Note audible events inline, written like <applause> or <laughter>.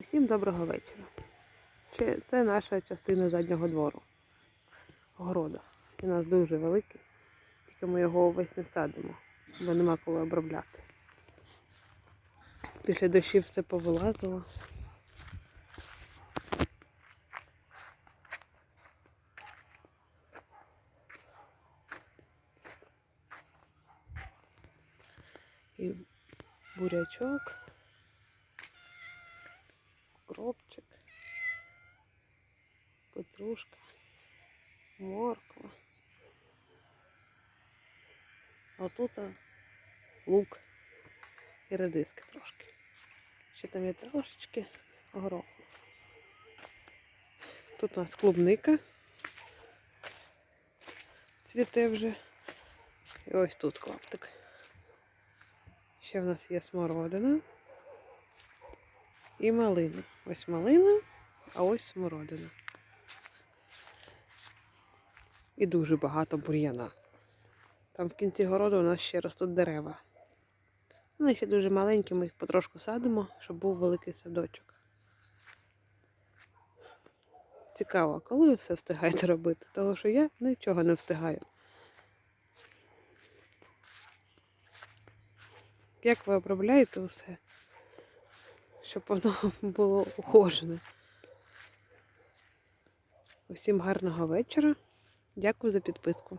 Всім доброго вечора. Це наша частина заднього двору. Города. Він у нас дуже великий, тільки ми його увесь не садимо, бо нема коли обробляти. Після дощів все повилазило. І бурячок. Укропчик, петрушка, морква. А тут лук і редиски трошки. Ще там є трошечки гороху. Тут у нас клубника. Цвіте вже. І ось тут клаптик. Ще в нас є смородина і малина. Ось малина, а ось смородина. І дуже багато бур'яна. Там в кінці городу у нас ще ростуть дерева. Вони ще дуже маленькі, ми їх потрошку садимо, щоб був великий садочок. Цікаво, коли ви все встигаєте робити? Тому що я нічого не встигаю. Як ви обробляєте усе? Щоб воно <laughs> було ухожене. Усім гарного вечора. Дякую за підписку.